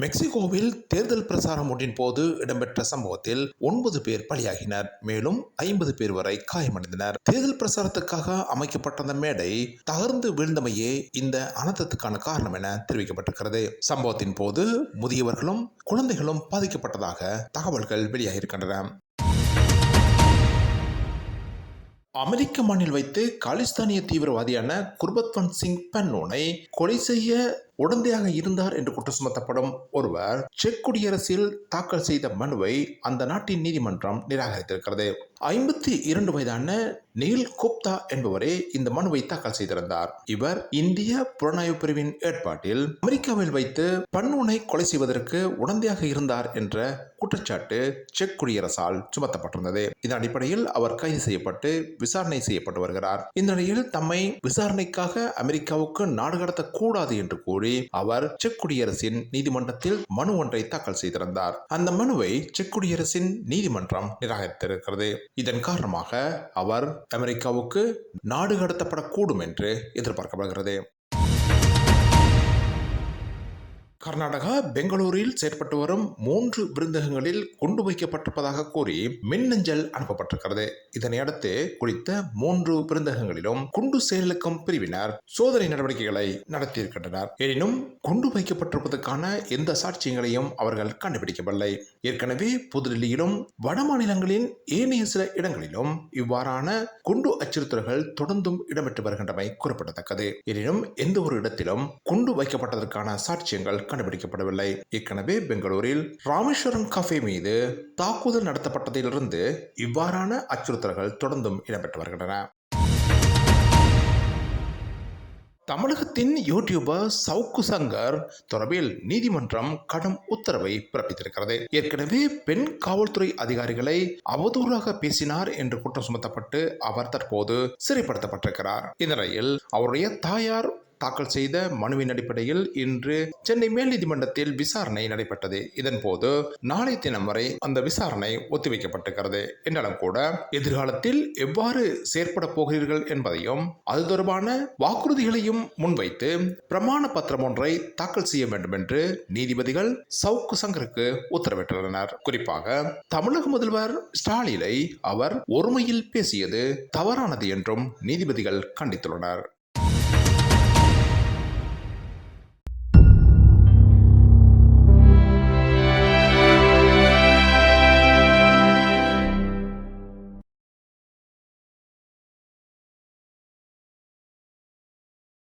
மெக்சிகோவில் தேர்தல் பிரசாரம் ஒன்றின் போது இடம்பெற்ற சம்பவத்தில் ஒன்பது பேர் பலியாகினர். மேலும் ஐம்பது பேர் வரை காயமடைந்தனர். தேர்தல் பிரசாரத்துக்காக அமைக்கப்பட்ட அந்த மேடை தகர்ந்து வீழ்ந்தமையே இந்த அனர்த்தத்துக்கான காரணம் என தெரிவிக்கப்பட்டிருக்கிறது. சம்பவத்தின் போது முதியவர்களும் குழந்தைகளும் பாதிக்கப்பட்டதாக தகவல்கள் வெளியாகியிருக்கின்றன. அமெரிக்க மண்ணில் வைத்து காலிஸ்தானிய தீவிரவாதியான குர்பத்வந்த் சிங் பன்னோனை கொலை செய்ய உடந்தையாக இருந்தார் என்று குற்றம் சுமத்தப்படும் ஒருவர் செக் குடியரசில் தாக்கல் செய்த மனுவை அந்த நாட்டின் நீதிமன்றம் நிராகரித்திருக்கிறது. ஐம்பத்தி இரண்டு வயதான நீல் குப்தா என்பவரே இந்த மனுவை தாக்கல் செய்திருந்தார். இவர் இந்திய புலனாய்வு பிரிவின் ஏற்பாட்டில் அமெரிக்காவில் வைத்து பன்னூனை கொலை செய்வதற்கு உடந்தையாக இருந்தார் என்ற குற்றச்சாட்டு செக் குடியரசால் சுமத்தப்பட்டிருந்தது. இதன் அடிப்படையில் அவர் கைது செய்யப்பட்டு விசாரணை செய்யப்பட்டு வருகிறார். இந்த நிலையில் தம்மை விசாரணைக்காக அமெரிக்காவுக்கு நாடு கடத்தக்கூடாது என்று கூறி அவர் செக் குடியரசின் நீதிமன்றத்தில் மனு ஒன்றை தாக்கல் செய்திருந்தார். அந்த மனுவை செக் குடியரசின் நீதிமன்றம் நிராகரித்திருக்கிறது. இதன் காரணமாக அவர் அமெரிக்காவுக்கு நாடு கடத்தப்படக்கூடும் என்று எதிர்பார்க்கப்படுகிறது. கர்நாடகா பெங்களூரில் செயற்பட்டு வரும் மூன்று விருந்தகங்களில் குண்டு வைக்கப்பட்டிருப்பதாக கூறி மின்னஞ்சல் அனுப்பப்பட்டிருக்கிறது. இதனையடுத்து குறித்த மூன்று விருந்தகங்களிலும் குண்டு செயலுக்கும் பிரிவினர் சோதனை நடவடிக்கைகளை நடத்தியிருக்கின்றனர். எனினும் குண்டு வைக்கப்பட்டிருப்பதற்கான எந்த சாட்சியங்களையும் அவர்கள் கண்டுபிடிக்கவில்லை. ஏற்கனவே புதுடில்லியிலும் வட மாநிலங்களின் ஏனைய சில இடங்களிலும் இவ்வாறான குண்டு அச்சுறுத்தல்கள் தொடர்ந்தும் இடம்பெற்று வருகின்றமை குறிப்பிடத்தக்கது. எனினும் எந்த ஒரு இடத்திலும் குண்டு வைக்கப்பட்டதற்கான சாட்சியங்கள் கண்டுபிடிக்கப்படவில்லை. ஏற்கனவே பெங்களூரில் ராமேஸ்வரம் கஃபே மீது தாக்குதல் நடத்தப்பட்டதிலிருந்து இவ்வாறான அச்சுறுத்தல்கள் தொடர்ந்தும் இடம்பெற்று வருகின்றன. தமிழகத்தின் யூடியூபர் சவுக்கு சங்கர் தொடர்பில் நீதிமன்றம் கடும் உத்தரவை பிறப்பித்திருக்கிறது. ஏற்கனவே பெண் காவல்துறை அதிகாரிகளை அவதூறாக பேசினார் என்று குற்றம் சுமத்தப்பட்டு அவர் தற்போது சிறைப்படுத்தப்பட்டிருக்கிறார். இந்நிலையில் அவருடைய தாயார் தாக்கல் செய்த மனுவின் அடிப்படையில் இன்று சென்னை மேல் நீதிமன்றத்தில் விசாரணை நடைபெற்றது. இதன் போது நாளை தினம் வரை அந்த விசாரணை ஒத்திவைக்கப்பட்டிருக்கிறது. என்றாலும் கூட எதிர்காலத்தில் எவ்வாறு செயற்பட போகிறீர்கள் என்பதையும் அது தொடர்பான வாக்குறுதிகளையும் முன்வைத்து பிரமாண பத்திரம் ஒன்றை தாக்கல் செய்ய வேண்டும் என்று நீதிபதிகள் சவுக்கு சங்கருக்கு உத்தரவிட்டுள்ளனர். குறிப்பாக தமிழக முதல்வர் ஸ்டாலினை அவர் ஒருமையில் பேசியது தவறானது என்றும் நீதிபதிகள் கண்டித்துள்ளனர்.